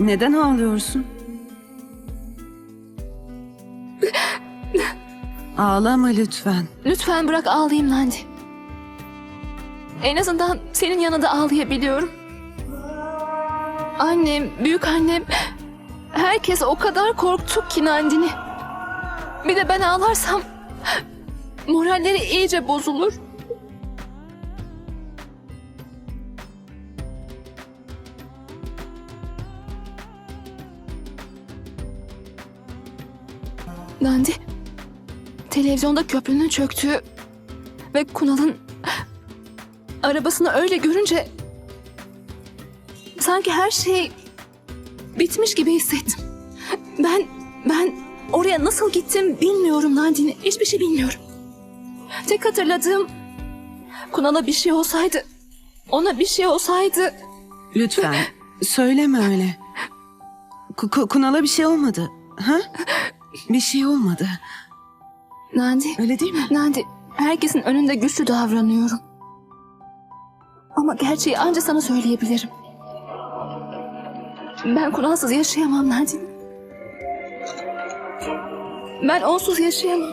Neden ağlıyorsun? Ağlama lütfen. Lütfen bırak ağlayayım Nandi. En azından senin yanında ağlayabiliyorum. Annem, büyük annem, herkes o kadar korktu ki Nandini. Bir de ben ağlarsam moralleri iyice bozulur. Nandi, televizyonda köprünün çöktüğü ve Kunal'ın arabasını öyle görünce sanki her şey bitmiş gibi hissettim. Ben ben oraya nasıl gittim bilmiyorum Nandini. Hiçbir şey bilmiyorum. Tek hatırladığım Kunal'a bir şey olsaydı, ona bir şey olsaydı Lütfen söyleme öyle. Ku- Kunal'a bir şey olmadı. Ha? Bir şey olmadı. Nandi, Öyle değil mi? Nandi herkesin önünde güçlü davranıyorum. Ama gerçeği ancak sana söyleyebilirim. Ben Kunal'sız yaşayamam Nandi. Ben onsuz yaşayamam.